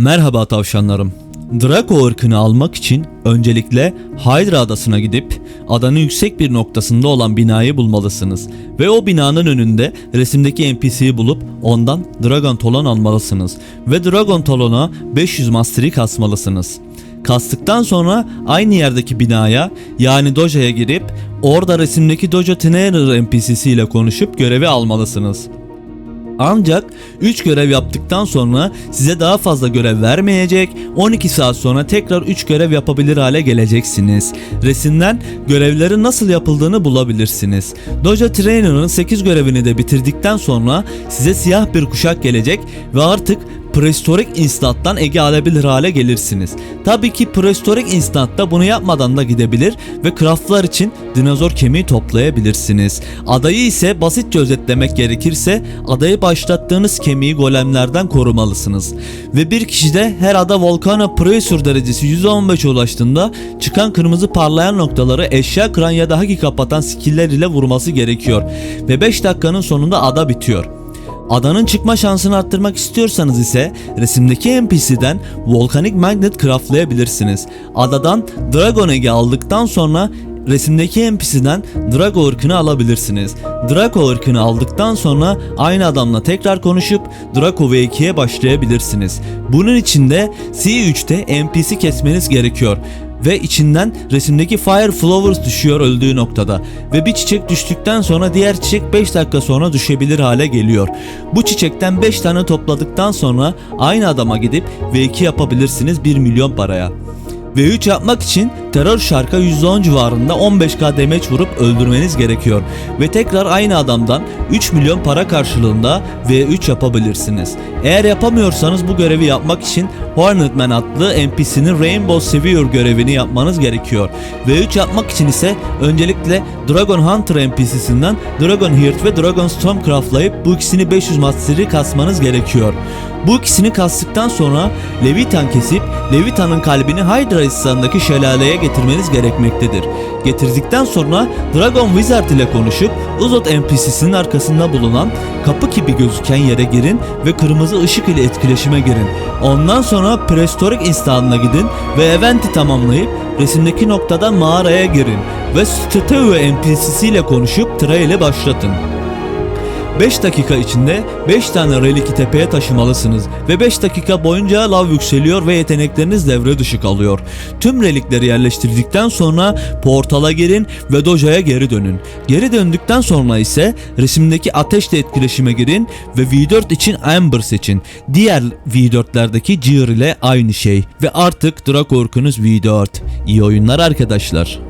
Merhaba tavşanlarım. Draco ırkını almak için öncelikle Hydra adasına gidip adanın yüksek bir noktasında olan binayı bulmalısınız. Ve o binanın önünde resimdeki NPC'yi bulup ondan Dragon Talon almalısınız. Ve Dragon Talon'a 500 Mastery kasmalısınız. Kastıktan sonra aynı yerdeki binaya yani Doja'ya girip orada resimdeki Doja Tenerer NPC'si ile konuşup görevi almalısınız. Ancak 3 görev yaptıktan sonra size daha fazla görev vermeyecek. 12 saat sonra tekrar 3 görev yapabilir hale geleceksiniz. Resimden görevlerin nasıl yapıldığını bulabilirsiniz. Doja Trainer'ın 8 görevini de bitirdikten sonra size siyah bir kuşak gelecek ve artık Prehistoric Instant'tan Ege alabilir hale gelirsiniz. Tabii ki Prehistoric Instant'ta bunu yapmadan da gidebilir ve craftlar için dinozor kemiği toplayabilirsiniz. Adayı ise basitçe özetlemek gerekirse adayı başlattığınız kemiği golemlerden korumalısınız. Ve bir kişide her ada Volcano Pressure derecesi %15'e ulaştığında çıkan kırmızı parlayan noktaları eşya kıran ya da haki kapatan skiller ile vurması gerekiyor. Ve 5 dakikanın sonunda ada bitiyor. Adanın çıkma şansını arttırmak istiyorsanız ise resimdeki NPC'den Volcanic Magnet craftlayabilirsiniz. Adadan Dragon Egg'i aldıktan sonra resimdeki NPC'den Drago ırkını alabilirsiniz. Draco ırkını aldıktan sonra aynı adamla tekrar konuşup Draco V2'ye başlayabilirsiniz. Bunun için de C3'te NPC kesmeniz gerekiyor ve içinden resimdeki Fire Flowers düşüyor öldüğü noktada ve bir çiçek düştükten sonra diğer çiçek 5 dakika sonra düşebilir hale geliyor. Bu çiçekten 5 tane topladıktan sonra aynı adama gidip V2 yapabilirsiniz 1 milyon paraya. V3 yapmak için terör şarka %10 civarında 15k damage vurup öldürmeniz gerekiyor ve tekrar aynı adamdan 3 milyon para karşılığında V3 yapabilirsiniz. Eğer yapamıyorsanız bu görevi yapmak için Hornetman adlı NPC'nin Rainbow Severe görevini yapmanız gerekiyor. V3 yapmak için ise öncelikle Dragon Hunter NPC'sinden Dragon Heart ve Dragon Storm craftlayıp bu ikisini 500 mastery kasmanız gerekiyor. Bu ikisini kastıktan sonra Levitan kesip Levitan'ın kalbini Hydra İstan'daki şelaleye getirmeniz gerekmektedir. Getirdikten sonra Dragon Wizard ile konuşup Uzot NPC'sinin arkasında bulunan kapı gibi gözüken yere girin ve kırmızı ışık ile etkileşime girin. Ondan sonra Prehistoric Instant'ına gidin ve eventi tamamlayıp resimdeki noktadan mağaraya girin ve Statue NPC'si ile konuşup ile başlatın. 5 dakika içinde 5 tane reliki tepeye taşımalısınız ve 5 dakika boyunca lav yükseliyor ve yetenekleriniz devre dışı kalıyor. Tüm relikleri yerleştirdikten sonra portala girin ve dojaya geri dönün. Geri döndükten sonra ise resimdeki ateşle etkileşime girin ve V4 için Amber seçin. Diğer V4'lerdeki Gear ile aynı şey ve artık Draco Orkunuz V4. İyi oyunlar arkadaşlar.